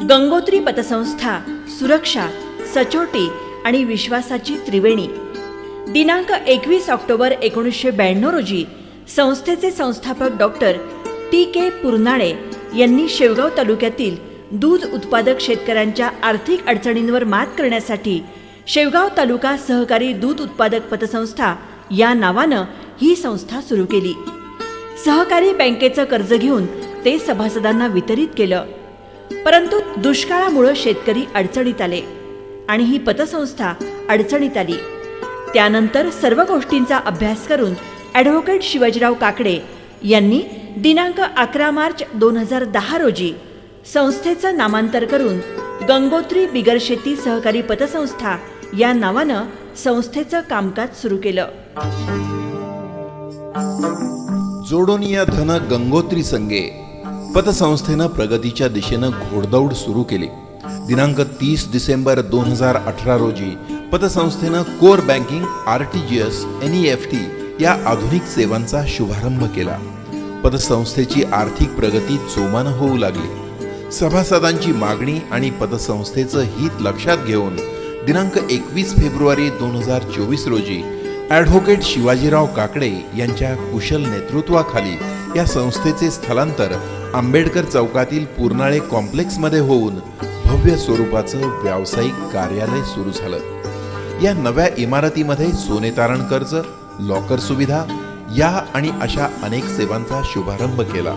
गंगोत्री पतसंस्था सुरक्षा सचोटी आणि विश्वासाची त्रिवेणी. दिनांक एकवीस ऑक्टोबर एकोणीसशे ब्याण्णव रोजी संस्थेचे संस्थापक डॉक्टर टी के पुरनाळे यांनी शेवगाव तालुक्यातील दूध उत्पादक शेतकऱ्यांच्या आर्थिक अडचणींवर मात करण्यासाठी शेवगाव तालुका सहकारी दूध उत्पादक पतसंस्था या नावानं ही संस्था सुरू केली. सहकारी बँकेचं कर्ज घेऊन ते सभासदांना वितरित केलं. परंतु दुष्काळामुळे शेतकरी अडचणीत आले आणि ही पतसंस्था अडचणीत आली. त्यानंतर सर्व गोष्टींचा अभ्यास करून ॲडव्होकेट शिवाजीराव काकडे यांनी दिनांक अकरा मार्च दोन हजार दहा रोजी संस्थेचं नामांतर करून गंगोत्री बिगर शेती सहकारी पतसंस्था या नावानं संस्थेचं कामकाज सुरू केलं. जोडोनिया धन गंगोत्री संघे पतसंस्थेनं प्रगतीच्या दिशेनं घोडदौड सुरू केली. दिनांक तीस डिसेंबर दोन हजार अठरा रोजी पतसंस्थेनं core banking R T G S N E F T या आधुनिक सेवांचा शुभारंभ केला. पतसंस्थेची आर्थिक प्रगती जोमानं होऊ लागली. सभासदांची मागणी आणि पतसंस्थेचं हित लक्षात घेऊन दिनांक एकवीस फेब्रुवारी दोन हजार चोवीस रोजी ॲडव्होकेट शिवाजीराव काकडे यांच्या कुशल नेतृत्वाखाली या संस्थेचे स्थलांतर आंबेडकर चौकातील पूर्णाळे कॉम्प्लेक्समध्ये होऊन भव्य स्वरूपाचं व्यावसायिक कार्यालय सुरू झालं. या नव्या इमारतीमध्ये सोने तारण कर्ज लॉकर सुविधा या आणि अशा अनेक सेवांचा शुभारंभ केला.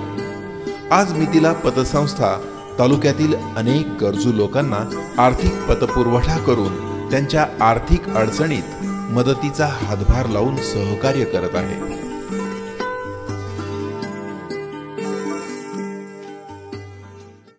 आज मितीला पतसंस्था तालुक्यातील अनेक गरजू लोकांना आर्थिक पतपुरवठा करून त्यांच्या आर्थिक अडचणीत मदतीचा हातभार लावून सहकार्य करत आहे.